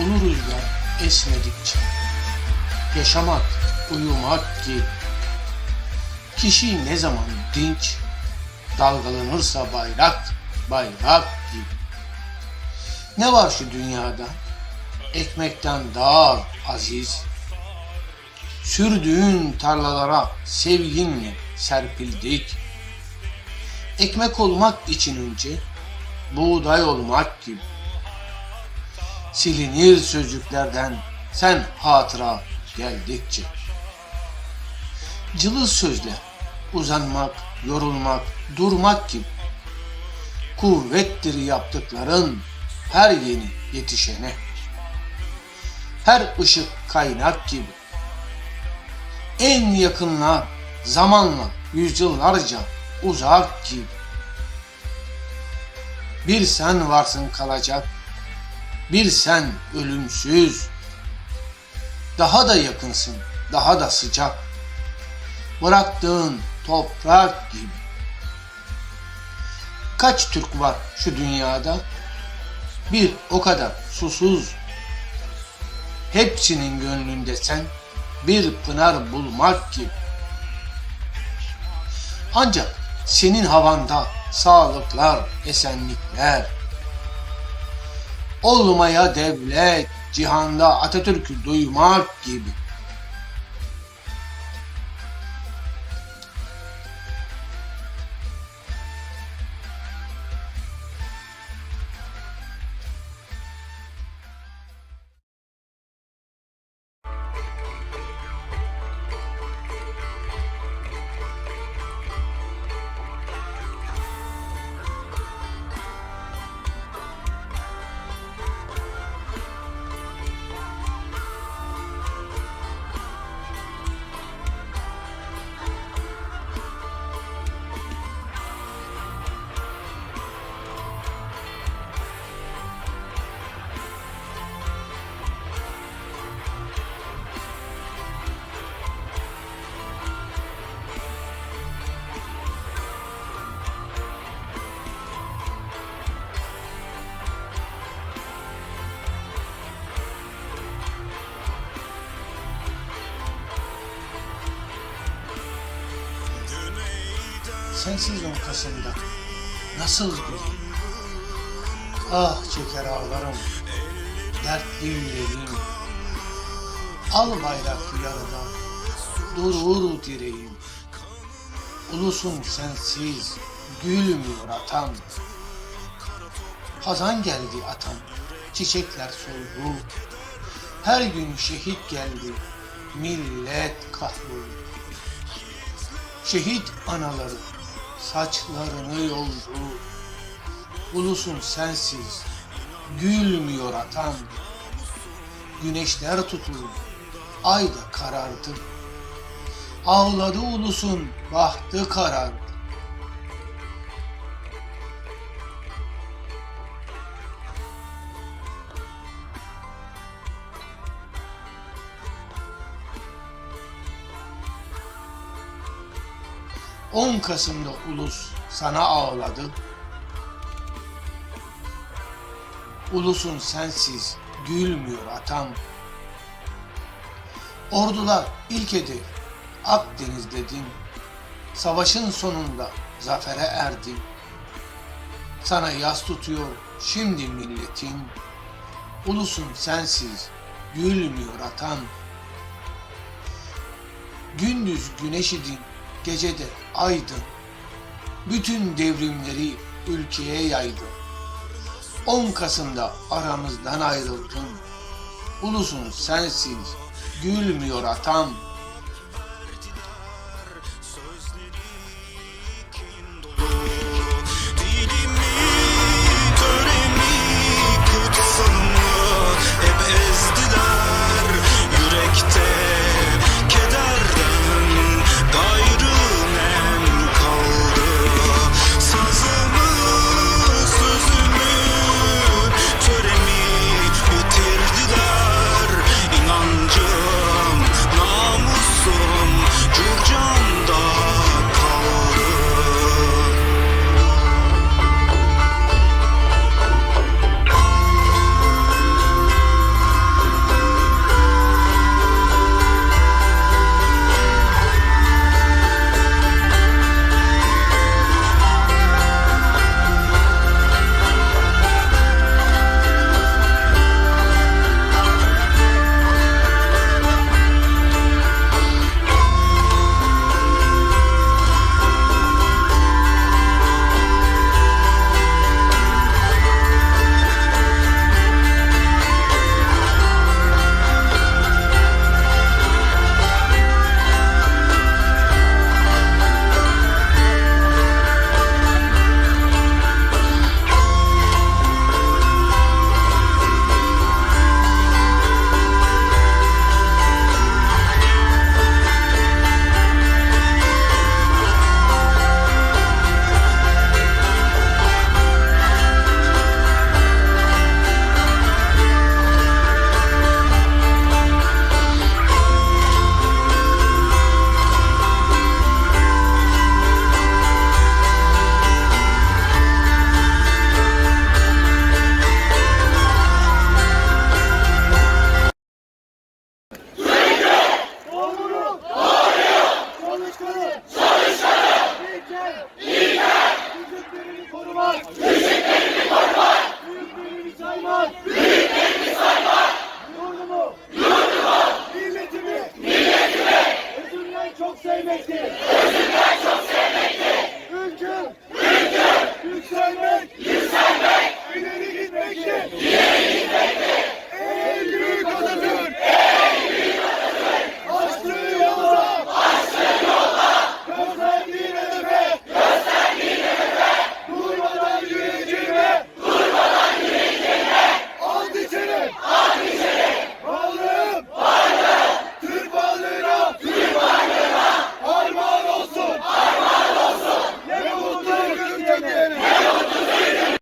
ulu rüzgar esmedikçe. Yaşamak, uyumak gibi. Kişi ne zaman dinç, dalgalanırsa bayrak, bayrak gibi. Ne var şu dünyada? Ekmekten daha aziz. Sürdüğün tarlalara sevginle serpildik. Ekmek olmak için önce buğday olmak gibi. Silinir sözcüklerden sen hatıra geldikçe. Cılız sözle uzanmak, yorulmak, durmak gibi. Kuvvettir yaptıkların her yeni yetişene. Her ışık kaynak gibi. En yakınlar zamanla yüzyıllarca uzak gibi. Bir sen varsın kalacak, bir sen ölümsüz. Daha da yakınsın, daha da sıcak. Bıraktığın toprak gibi. Kaç Türk var şu dünyada? Bir o kadar susuz. Hepsinin gönlünde sen bir pınar bulmak gibi. Ancak senin havanda sağlıklar, esenlikler. Olmaya devlet, cihanda Atatürk'ü duymak gibi. Sensiz on Kasım'da nasıl güleyim? Ah çeker ağlarım, dertli yüreğim. Al bayrak yarıda, durur direğim. Ulusun sensiz, gülmüyor atam. Hazan geldi atam, çiçekler soldu. Her gün şehit geldi, millet kahroldu. Şehit anaları saçlarını yoldu. Ulusun sensiz, gülmüyor atam. Güneşler tutuldu, ay da karardı. Ağladı ulusun, bahtı karardı. On Kasım'da ulus sana ağladı. Ulusun sensiz gülmüyor atam. Ordular ilk hedef Akdeniz dedin. Savaşın sonunda zafere erdin. Sana yas tutuyor şimdi milletin. Ulusun sensiz gülmüyor atam. Gündüz güneş idin, gecede aydın. Bütün devrimleri ülkeye yaydın. 10 Kasım'da aramızdan ayrıldın. Ulusun sensiz, gülmüyor atam. দেখছে